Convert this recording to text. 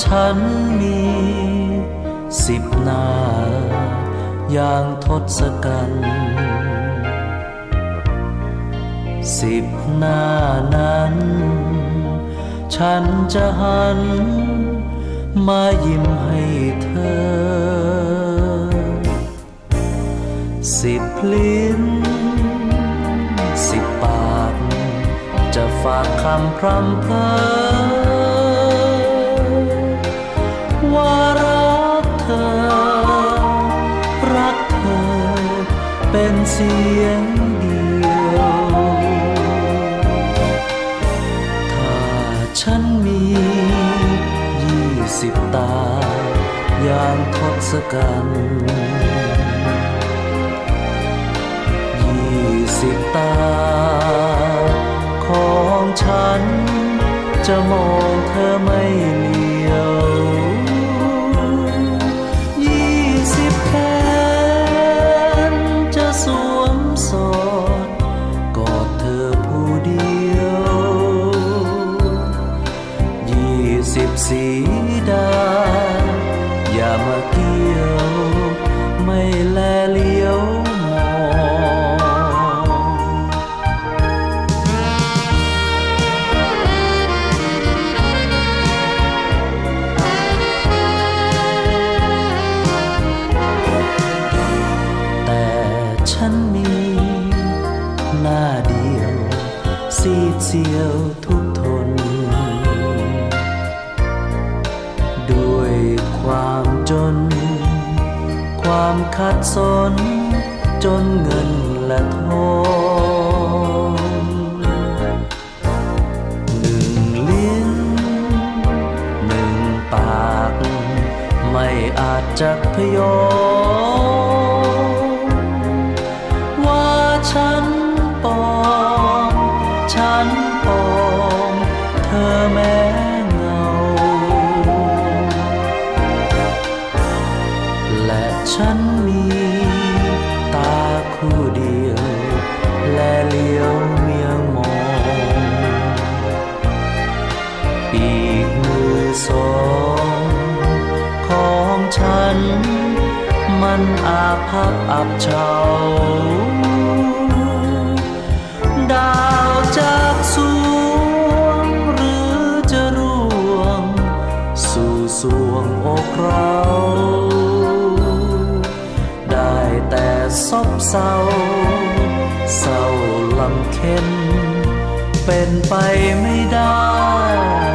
ฉันมีสิบหน้า อย่างทศกัณฐ์สิบหน้านั้น ฉันจะหัน มายิ้มให้เธอ สิบลิ้น สิบปาก จะฝากคำพรำเพอ เป็นเสียงเดียว ถ้าฉันมียี่สิบตา อย่างทศกัณฐ์ยี่สิบตา สิบสีดา อย่ามาเกี่ยว ไม่แลเลี้ยวมองแต่ฉันมี หน้าเดียว สีเสียวทุกท ความขัดสน จนเงินและทองหนึ่งลิ้นหนึ่งปาก ไม่อาจจะพยองว่าฉัน อีกมือสองของฉัน มันอาภัพอับเฉาดาวจากสวงหรือจะร่วง สู่สวงอกเราได้แต่ซบเศร้าเศร้าลำเค็นเป็นไปไม่ได้